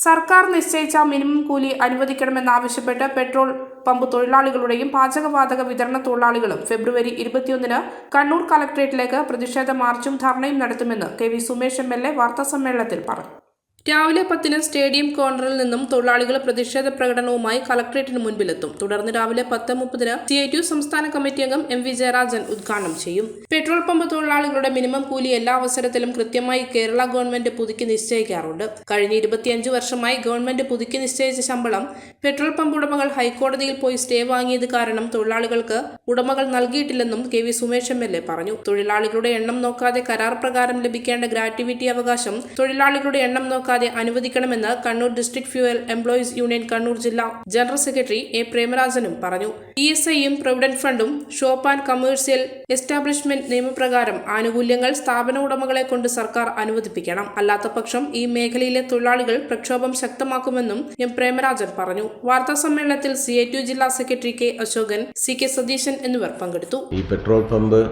സർക്കാർ നിശ്ചയിച്ച മിനിമം കൂലി അനുവദിക്കണമെന്നാവശ്യപ്പെട്ട് പെട്രോൾ പമ്പ് തൊഴിലാളികളുടെയും പാചകവാതക വിതരണ തൊഴിലാളികളും ഫെബ്രുവരി ഇരുപത്തിയൊന്നിന് കണ്ണൂർ കളക്ട്രേറ്റിലേക്ക് പ്രതിഷേധ മാർച്ചും ധർണയും നടത്തുമെന്ന് K V Sumesh M L A വാർത്താസമ്മേളനത്തിൽ പറഞ്ഞു. രാവിലെ പത്തിന് സ്റ്റേഡിയം കോർണറിൽ നിന്നും തൊഴിലാളികൾ പ്രതിഷേധ പ്രകടനവുമായി കളക്ട്രേറ്റിന് മുൻപിലെത്തും. തുടർന്ന് രാവിലെ പത്ത് മുപ്പതിന് സി ഐ ടി സംസ്ഥാന കമ്മിറ്റി അംഗം എം വി ജയരാജൻ ഉദ്ഘാടനം ചെയ്യും. പെട്രോൾ പമ്പ് തൊഴിലാളികളുടെ മിനിമം കൂലി എല്ലാ അവസരത്തിലും കൃത്യമായി കേരള ഗവൺമെന്റ് പുതുക്കി നിശ്ചയിക്കാറുണ്ട്. കഴിഞ്ഞ ഇരുപത്തിയഞ്ച് വർഷമായി ഗവൺമെന്റ് പുതുക്കി നിശ്ചയിച്ച ശമ്പളം പെട്രോൾ പമ്പ് ഉടമകൾ ഹൈക്കോടതിയിൽ പോയി സ്റ്റേ വാങ്ങിയത് കാരണം തൊഴിലാളികൾക്ക് ഉടമകൾ നൽകിയിട്ടില്ലെന്നും K V Sumesh M L A പറഞ്ഞു. തൊഴിലാളികളുടെ എണ്ണം നോക്കാതെ കരാർ പ്രകാരം ലഭിക്കേണ്ട ഗ്രാറ്റിവിറ്റി അവകാശം തൊഴിലാളികളുടെ എണ്ണം നോക്കാതെ അനുവദിക്കണമെന്ന് Kannur district fuel employees union Kannur ജില്ലാ ജനറൽ സെക്രട്ടറി എ പ്രേമരാജനും പറഞ്ഞു. ഇ എസ് ഐയും പ്രൊവിഡന്റ് ഫണ്ടും ഷോപ്പ് ആൻഡ് കമേഴ്സ്യൽ എസ്റ്റാബ്ലിഷ്മെന്റ് നിയമപ്രകാരം ആനുകൂല്യങ്ങൾ സ്ഥാപന ഉടമകളെ കൊണ്ട് സർക്കാർ അനുവദിപ്പിക്കണം. അല്ലാത്തപക്ഷം ഈ മേഖലയിലെ തൊഴിലാളികൾ പ്രക്ഷോഭം ശക്തമാക്കുമെന്നും എം പ്രേമരാജൻ പറഞ്ഞു. വാർത്താ സമ്മേളനത്തിൽ സി ജില്ലാ secretary K Ashokan C K Satheesan എന്നിവർ പങ്കെടുത്തു. ഈ പെട്രോൾ പമ്പ്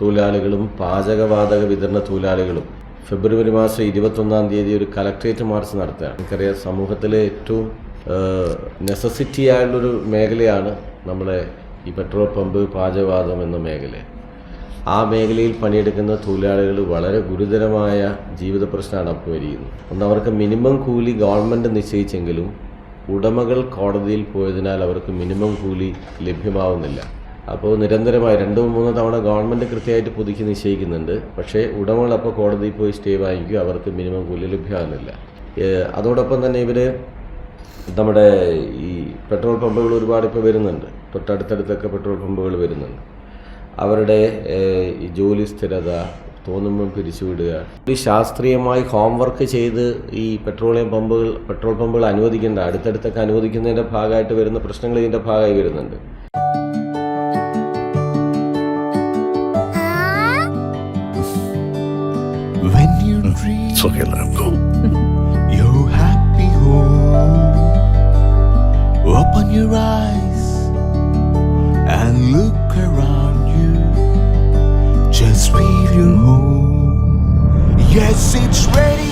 തൊഴിലാളികളും പാചകവാതക വിതരണ തൊഴിലാളികളും ഫെബ്രുവരി മാസം ഇരുപത്തൊന്നാം തീയതി ഒരു കലക്ട്രേറ്റ് മാർച്ച് നടത്തുകയാണ്. നമുക്കറിയാം സമൂഹത്തിലെ ഏറ്റവും നെസസിറ്റി ആയുള്ളൊരു മേഖലയാണ് നമ്മളെ ഈ പെട്രോൾ പമ്പ് പാചകവാതം എന്ന മേഖല. ആ മേഖലയിൽ പണിയെടുക്കുന്ന തൊഴിലാളികൾ വളരെ ഗുരുതരമായ ജീവിത പ്രശ്നമാണ് അപ്പുവരിക്കുന്നത് ഒന്ന് അവർക്ക് മിനിമം കൂലി ഗവൺമെന്റ് നിശ്ചയിച്ചെങ്കിലും ഉടമകൾ കോടതിയിൽ പോയതിനാൽ അവർക്ക് മിനിമം കൂലി ലഭ്യമാവുന്നില്ല. അപ്പോൾ നിരന്തരമായി രണ്ടോ മൂന്നോ തവണ ഗവൺമെന്റ് കൃത്യമായിട്ട് പുതുക്കി നിശ്ചയിക്കുന്നുണ്ട്. പക്ഷേ ഉടമകൾ അപ്പോൾ കോടതിയിൽ പോയി സ്റ്റേ വാങ്ങിക്കും അവർക്ക് മിനിമം കൂലി ലഭ്യമാകുന്നില്ല അതോടൊപ്പം തന്നെ ഇവർ നമ്മുടെ ഈ പെട്രോൾ പമ്പുകൾ ഒരുപാട് ഇപ്പോൾ വരുന്നുണ്ട്. തൊട്ടടുത്തടുത്തൊക്കെ പെട്രോൾ പമ്പുകൾ വരുന്നുണ്ട്. അവരുടെ ഈ ജോലി സ്ഥിരത തോന്നുമ്പം പിരിച്ചുവിടുക. ഈ ശാസ്ത്രീയമായി ഹോംവർക്ക് ചെയ്ത് ഈ പെട്രോളിയം പമ്പുകൾ പെട്രോൾ പമ്പുകൾ അനുവദിക്കേണ്ട അടുത്തടുത്തൊക്കെ അനുവദിക്കുന്നതിന്റെ ഭാഗമായിട്ട് വരുന്ന പ്രശ്നങ്ങൾ ഇതിന്റെ ഭാഗമായി വരുന്നുണ്ട്. It's your happy home, open your eyes and look around you. Just feel your home. Yes, it's ready.